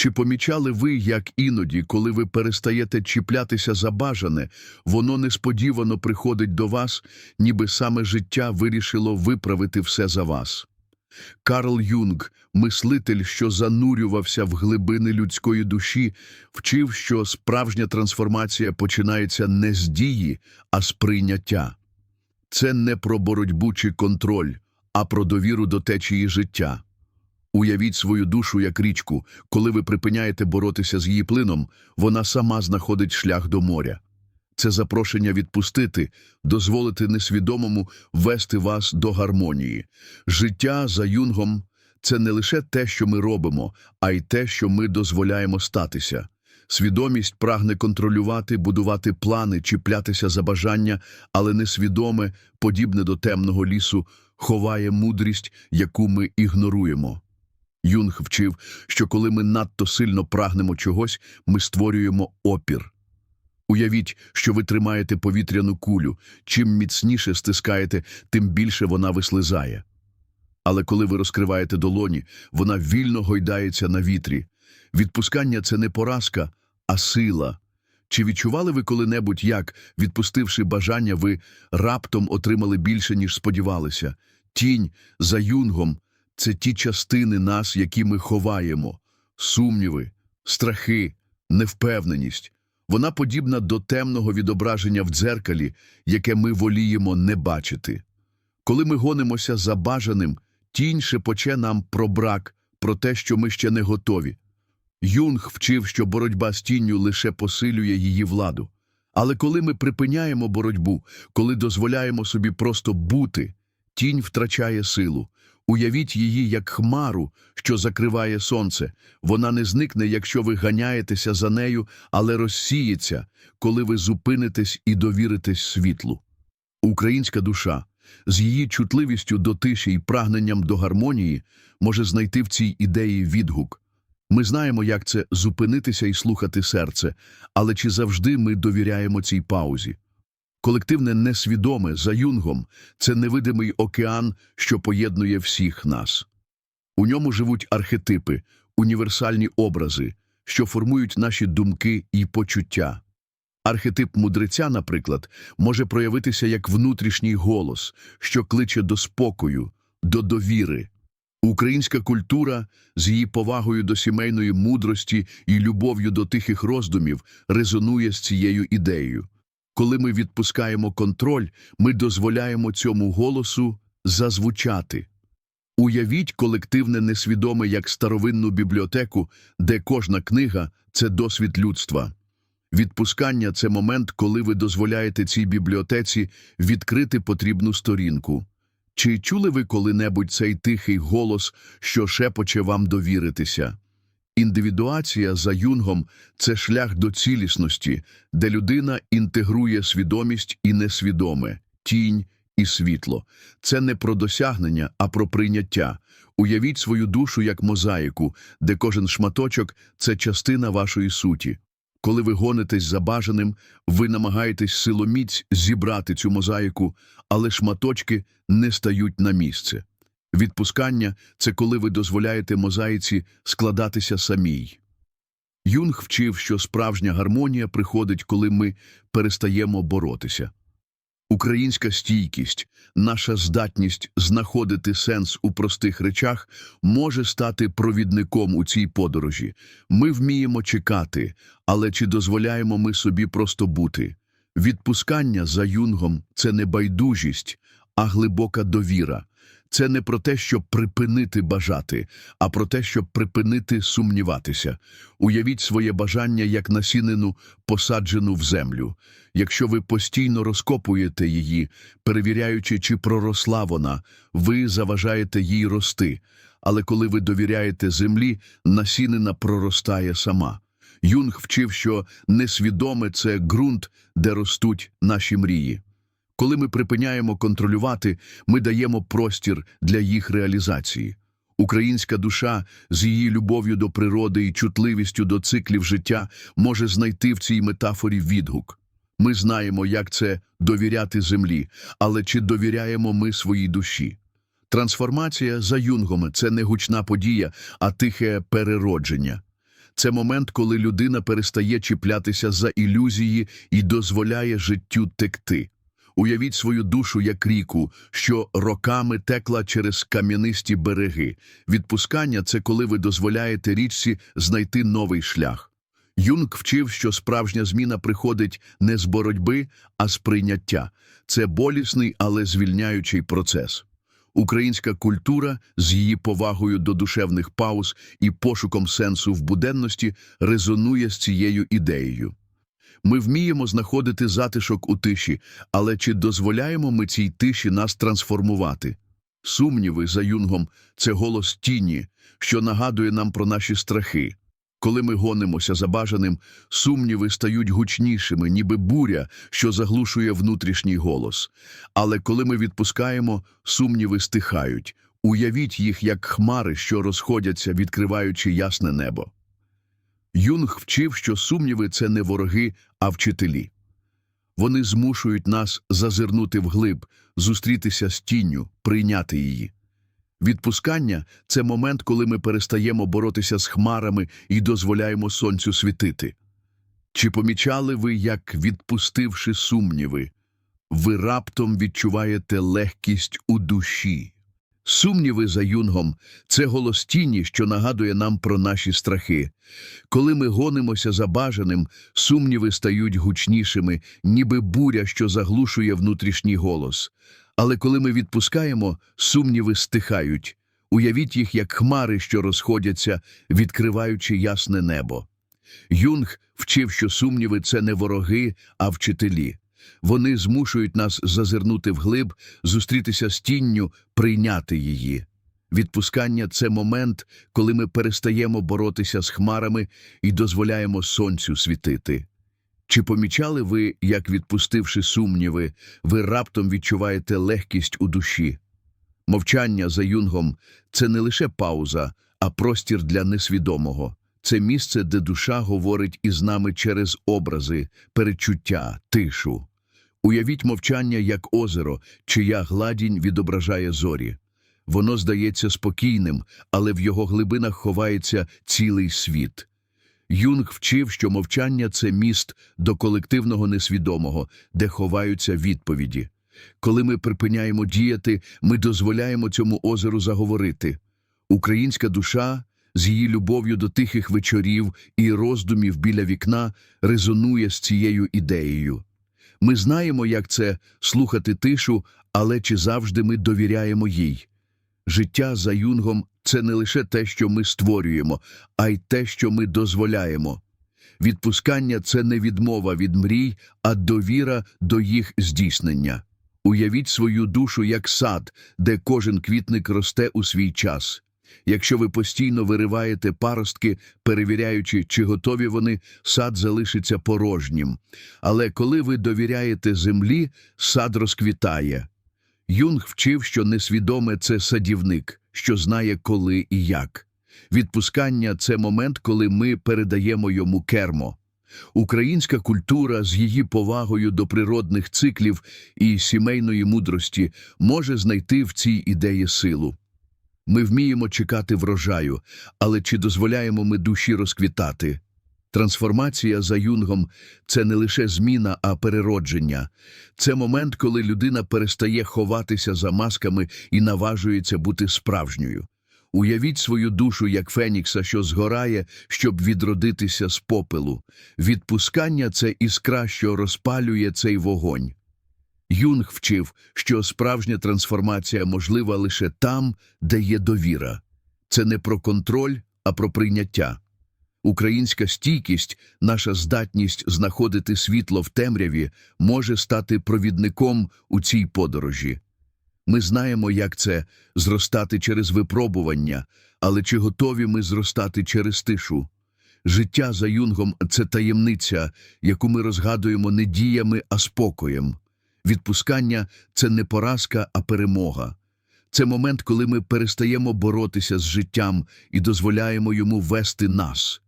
Чи помічали ви, як іноді, коли ви перестаєте чіплятися за бажане, воно несподівано приходить до вас, ніби саме життя вирішило виправити все за вас? Карл Юнг, мислитель, що занурювався в глибини людської душі, вчив, що справжня трансформація починається не з дії, а з прийняття. Це не про боротьбу чи контроль, а про довіру до течії життя. Уявіть свою душу як річку, коли ви припиняєте боротися з її плином, вона сама знаходить шлях до моря. Це запрошення відпустити, дозволити несвідомому вести вас до гармонії. Життя за юнгом це не лише те, що ми робимо, а й те, що ми дозволяємо статися. Свідомість прагне контролювати, будувати плани, чіплятися за бажання, але несвідоме, подібне до темного лісу, ховає мудрість, яку ми ігноруємо. Юнг вчив, що коли ми надто сильно прагнемо чогось, ми створюємо опір. Уявіть, що ви тримаєте повітряну кулю. Чим міцніше стискаєте, тим більше вона вислизає. Але коли ви розкриваєте долоні, вона вільно гойдається на вітрі. Відпускання це не поразка, а сила. Чи відчували ви коли-небудь, як, відпустивши бажання, ви раптом отримали більше, ніж сподівалися? Тінь за юнгом це ті частини нас, які ми ховаємо, сумніви, страхи, невпевненість. Вона подібна до темного відображення в дзеркалі, яке ми воліємо не бачити. Коли ми гонимося за бажаним, тінь шепоче нам про брак, про те, що ми ще не готові. Юнг вчив, що боротьба з тінню лише посилює її владу. Але коли ми припиняємо боротьбу, коли дозволяємо собі просто бути, тінь втрачає силу. Уявіть її як хмару, що закриває сонце. Вона не зникне, якщо ви ганяєтеся за нею, але розсіється, коли ви зупинитесь і довіритесь світлу. Українська душа з її чутливістю до тиші і прагненням до гармонії може знайти в цій ідеї відгук. Ми знаємо, як це зупинитися і слухати серце, але чи завжди ми довіряємо цій паузі? Колективне несвідоме за юнгом це невидимий океан, що поєднує всіх нас. У ньому живуть архетипи, універсальні образи, що формують наші думки і почуття. Архетип мудреця, наприклад, може проявитися як внутрішній голос, що кличе до спокою, до довіри. Українська культура з її повагою до сімейної мудрості і любов'ю до тихих роздумів резонує з цією ідеєю. Коли ми відпускаємо контроль, ми дозволяємо цьому голосу зазвучати. Уявіть колективне несвідоме як старовинну бібліотеку, де кожна книга це досвід людства. Відпускання це момент, коли ви дозволяєте цій бібліотеці відкрити потрібну сторінку. Чи чули ви коли-небудь цей тихий голос, що шепоче вам довіритися? Індивідуація за юнгом це шлях до цілісності, де людина інтегрує свідомість і несвідоме, тінь і світло. Це не про досягнення, а про прийняття. Уявіть свою душу як мозаїку, де кожен шматочок це частина вашої суті. Коли ви гонитесь за бажаним, ви намагаєтесь силоміць зібрати цю мозаїку, але шматочки не стають на місце. Відпускання це коли ви дозволяєте мозаїці складатися самій. Юнг вчив, що справжня гармонія приходить, коли ми перестаємо боротися. Українська стійкість, наша здатність знаходити сенс у простих речах може стати провідником у цій подорожі. Ми вміємо чекати, але чи дозволяємо ми собі просто бути? Відпускання за юнгом це не байдужість, а глибока довіра. Це не про те, щоб припинити бажати, а про те, щоб припинити сумніватися. Уявіть своє бажання як насінину, посаджену в землю. Якщо ви постійно розкопуєте її, перевіряючи, чи проросла вона, ви заважаєте їй рости. Але коли ви довіряєте землі, насінина проростає сама. Юнг вчив, що несвідоме це ґрунт, де ростуть наші мрії. Коли ми припиняємо контролювати, ми даємо простір для їх реалізації. Українська душа з її любов'ю до природи і чутливістю до циклів життя може знайти в цій метафорі відгук. Ми знаємо, як це довіряти землі, але чи довіряємо ми своїй душі? Трансформація за юнгом це не гучна подія, а тихе переродження. Це момент, коли людина перестає чіплятися за ілюзії і дозволяє життю текти. Уявіть свою душу як ріку, що роками текла через кам'янисті береги. Відпускання це коли ви дозволяєте річці знайти новий шлях. Юнг вчив, що справжня зміна приходить не з боротьби, а з прийняття. Це болісний, але звільняючий процес. Українська культура з її повагою до душевних пауз і пошуком сенсу в буденності резонує з цією ідеєю. Ми вміємо знаходити затишок у тиші, але чи дозволяємо ми цій тиші нас трансформувати? Сумніви за юнгом це голос тіні, що нагадує нам про наші страхи. Коли ми гонимося за бажаним, сумніви стають гучнішими, ніби буря, що заглушує внутрішній голос. Але коли ми відпускаємо, сумніви стихають. Уявіть їх як хмари, що розходяться, відкриваючи ясне небо. Юнг вчив, що сумніви це не вороги, а вчителі. Вони змушують нас зазирнути вглиб, зустрітися з тінню, прийняти її. Відпускання це момент, коли ми перестаємо боротися з хмарами і дозволяємо сонцю світити. Чи помічали ви, як, відпустивши сумніви, ви раптом відчуваєте легкість у душі? Сумніви за юнгом це голос тіні, що нагадує нам про наші страхи. Коли ми гонимося за бажаним, сумніви стають гучнішими, ніби буря, що заглушує внутрішній голос. Але коли ми відпускаємо, сумніви стихають. Уявіть їх як хмари, що розходяться, відкриваючи ясне небо. Юнг вчив, що сумніви це не вороги, а вчителі. Вони змушують нас зазирнути вглиб, зустрітися з тінню, прийняти її. Відпускання це момент, коли ми перестаємо боротися з хмарами і дозволяємо сонцю світити. Чи помічали ви, як, відпустивши сумніви, ви раптом відчуваєте легкість у душі? Мовчання за юнгом це не лише пауза, а простір для несвідомого. Це місце, де душа говорить із нами через образи, перечуття, тишу. Уявіть мовчання як озеро, чия гладінь відображає зорі. Воно здається спокійним, але в його глибинах ховається цілий світ. Юнг вчив, що мовчання це міст до колективного несвідомого, де ховаються відповіді. Коли ми припиняємо діяти, ми дозволяємо цьому озеру заговорити. Українська душа з її любов'ю до тихих вечорів і роздумів біля вікна резонує з цією ідеєю. Ми знаємо, як це слухати тишу, але чи завжди ми довіряємо їй. Життя за юнгом це не лише те, що ми створюємо, а й те, що ми дозволяємо. Відпускання це не відмова від мрій, а довіра до їх здійснення. Уявіть свою душу як сад, де кожен квітник росте у свій час. Якщо ви постійно вириваєте паростки, перевіряючи, чи готові вони, сад залишиться порожнім. Але коли ви довіряєте землі, сад розквітає. Юнг вчив, що несвідоме це садівник, що знає, коли і як. Відпускання це момент, коли ми передаємо йому кермо. Українська культура з її повагою до природних циклів і сімейної мудрості може знайти в цій ідеї силу. Ми вміємо чекати врожаю, але чи дозволяємо ми душі розквітати? Трансформація за юнгом це не лише зміна, а переродження. Це момент, коли людина перестає ховатися за масками і наважується бути справжньою. Уявіть свою душу як фенікса, що згорає, щоб відродитися з попелу. Відпускання це іскра, що розпалює цей вогонь. Юнг вчив, що справжня трансформація можлива лише там, де є довіра. Це не про контроль, а про прийняття. Українська стійкість, наша здатність знаходити світло в темряві, може стати провідником у цій подорожі. Ми знаємо, як це зростати через випробування, але чи готові ми зростати через тишу? Життя за юнгом це таємниця, яку ми розгадуємо не діями, а спокоєм. Відпускання це не поразка, а перемога. Це момент, коли ми перестаємо боротися з життям і дозволяємо йому вести нас.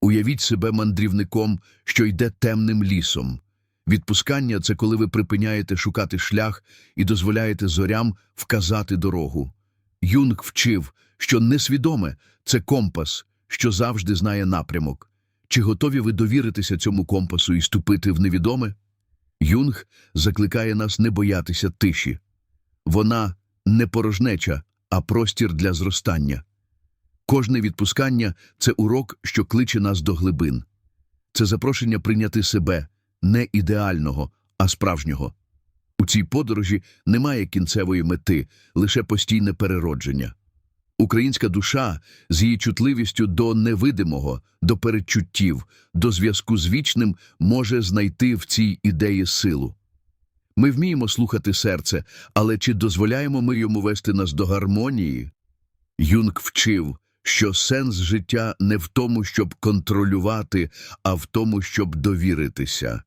Уявіть себе мандрівником, що йде темним лісом. Відпускання це коли ви припиняєте шукати шлях і дозволяєте зорям вказати дорогу. Юнг вчив, що несвідоме це компас, що завжди знає напрямок. Чи готові ви довіритися цьому компасу і ступити в невідоме? Юнг закликає нас не боятися тиші. Вона не порожнеча, а простір для зростання. Кожне відпускання це урок, що кличе нас до глибин. Це запрошення прийняти себе не ідеального, а справжнього. У цій подорожі немає кінцевої мети, лише постійне переродження. Українська душа з її чутливістю до невидимого, до передчуттів, до зв'язку з вічним може знайти в цій ідеї силу. Ми вміємо слухати серце, але чи дозволяємо ми йому вести нас до гармонії? Юнг вчив, що сенс життя не в тому, щоб контролювати, а в тому, щоб довіритися.